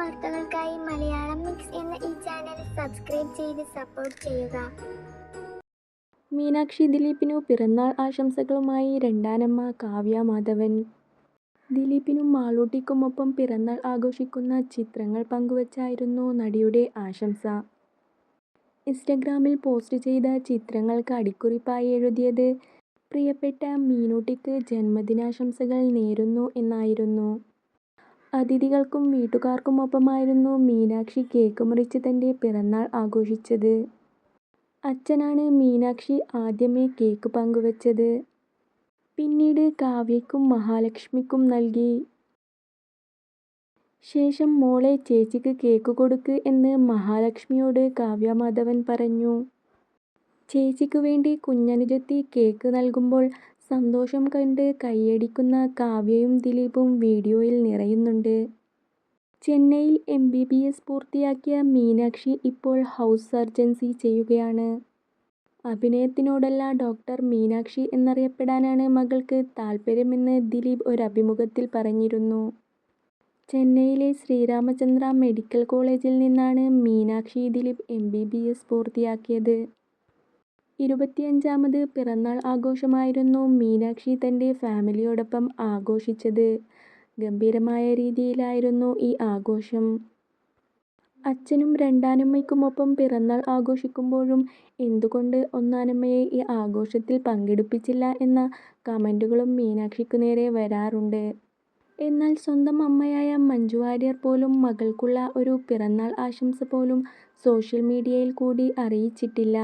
വാർത്തകൾക്കായി മലയാളം മിക്സ് എന്ന ഈ ചാനൽ സബ്സ്ക്രൈബ് ചെയ്ത് സപ്പോർട്ട് ചെയ്യുക മീനാക്ഷി ദിലീപിനു പിറന്നാൾ ആശംസകളുമായി രണ്ടാനമ്മ കാവ്യ മാധവൻ ദിലീപിനും മാളൂട്ടിക്കുമൊപ്പം പിറന്നാൾ ആഘോഷിക്കുന്ന ചിത്രങ്ങൾ പങ്കുവച്ചായിരുന്നു നടിയുടെ ആശംസ. ഇൻസ്റ്റഗ്രാമിൽ പോസ്റ്റ് ചെയ്ത ചിത്രങ്ങൾക്ക് അടിക്കുറിപ്പായി എഴുതിയത് പ്രിയപ്പെട്ട മീനൂട്ടിക്ക് ജന്മദിനാശംസകൾ നേരുന്നു എന്നായിരുന്നു. അതിഥികൾക്കും വീട്ടുകാർക്കുമൊപ്പമായിരുന്നു മീനാക്ഷി കേക്ക് മുറിച്ച് തന്റെ പിറന്നാൾ ആഘോഷിച്ചത്. അച്ഛനാണ് മീനാക്ഷി ആദ്യമേ കേക്ക് പങ്കുവച്ചത്. പിന്നീട് കാവ്യയ്ക്കും മഹാലക്ഷ്മിക്കും നൽകി. ശേഷം മോളെ ചേച്ചിക്ക് കേക്ക് കൊടുക്ക് എന്ന് മഹാലക്ഷ്മിയോട് കാവ്യ മാധവൻ പറഞ്ഞു. ചേച്ചിക്ക് വേണ്ടി കുഞ്ഞനുജത്തി കേക്ക് നൽകുമ്പോൾ സന്തോഷം കണ്ട് കൈയടിക്കുന്ന കാവ്യയും ദിലീപും വീഡിയോയിൽ നിറയുന്നുണ്ട്. ചെന്നൈയിൽ എം ബി ബി എസ് പൂർത്തിയാക്കിയ മീനാക്ഷി ഇപ്പോൾ ഹൗസ് സർജൻസി ചെയ്യുകയാണ്. അഭിനയത്തിനോടല്ല ഡോക്ടർ മീനാക്ഷി എന്നറിയപ്പെടാനാണ് മകൾക്ക് താൽപര്യമെന്ന് ദിലീപ് ഒരു അഭിമുഖത്തിൽ പറഞ്ഞിരുന്നു. ചെന്നൈയിലെ ശ്രീരാമചന്ദ്ര മെഡിക്കൽ കോളേജിൽ നിന്നാണ് Meenakshi Dileep M B B S പൂർത്തിയാക്കിയത്. ഇരുപത്തിയഞ്ചാമത് പിറന്നാൾ ആഘോഷമായിരുന്നു മീനാക്ഷി തന്റെ ഫാമിലിയോടൊപ്പം ആഘോഷിച്ചത്. ഗംഭീരമായ രീതിയിലായിരുന്നു ഈ ആഘോഷം. അച്ഛനും രണ്ടാനമ്മയ്ക്കുമൊപ്പം പിറന്നാൾ ആഘോഷിക്കുമ്പോഴും എന്തുകൊണ്ട് ഒന്നാനമ്മയെ ഈ ആഘോഷത്തിൽ പങ്കെടുപ്പിച്ചില്ല എന്ന കമന്റുകളും മീനാക്ഷിക്കു നേരെ വരാറുണ്ട്. എന്നാൽ സ്വന്തം അമ്മയായ മഞ്ജു വാര്യർ പോലും മകൾക്കുള്ള ഒരു പിറന്നാൾ ആശംസ പോലും സോഷ്യൽ മീഡിയയിൽ കൂടി അറിയിച്ചിട്ടില്ല.